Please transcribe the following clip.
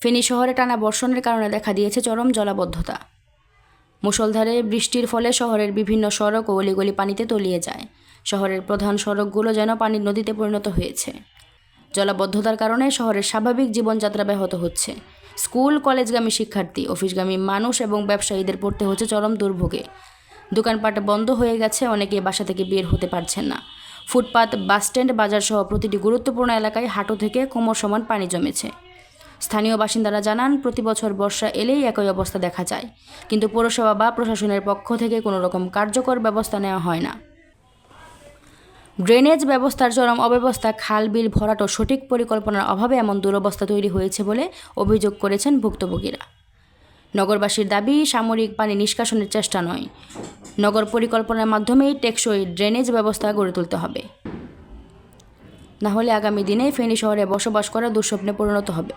ফেনী শহরে টানা বর্ষণের কারণে দেখা দিয়েছে চরম জলাবদ্ধতা। মুষলধারে বৃষ্টির ফলে শহরের বিভিন্ন সড়ক ও অলিগলি পানিতে তলিয়ে যায়। শহরের প্রধান সড়কগুলো যেন পানির নদীতে পরিণত হয়েছে। জলাবদ্ধতার কারণে শহরের স্বাভাবিক জীবনযাত্রা ব্যাহত হচ্ছে। স্কুল, কলেজগামী শিক্ষার্থী, অফিসগামী মানুষ এবং ব্যবসায়ীদের পড়তে হচ্ছে চরম দুর্ভোগে। দোকানপাট বন্ধ হয়ে গেছে, অনেকে বাসা থেকে বের হতে পারছেন না। ফুটপাত, বাসস্ট্যান্ড বাজার সহ প্রতিটি গুরুত্বপূর্ণ এলাকায় হাঁটু থেকে কোমর সমান পানি জমেছে। স্থানীয় বাসিন্দারা জানান, প্রতি বছর বর্ষা এলেই একই অবস্থা দেখা যায়। কিন্তু পৌরসভা বা প্রশাসনের পক্ষ থেকে কোনো রকম কার্যকর ব্যবস্থা নেওয়া হয় না। ড্রেনেজ ব্যবস্থার চরম অব্যবস্থা, খাল বিল ভরাট ও সঠিক পরিকল্পনার অভাবে এমন দুরবস্থা তৈরি হয়েছে বলে অভিযোগ করেছেন ভুক্তভোগীরা। নগরবাসীর দাবি, সামরিক পানি নিষ্কাশনের চেষ্টা নয়। নগর পরিকল্পনার মাধ্যমেই টেকসই ড্রেনেজ ব্যবস্থা গড়ে তুলতে হবে। না হলে আগামী দিনে ফেনী শহরে বসবাস করা দুঃস্বপ্নে পরিণত হবে।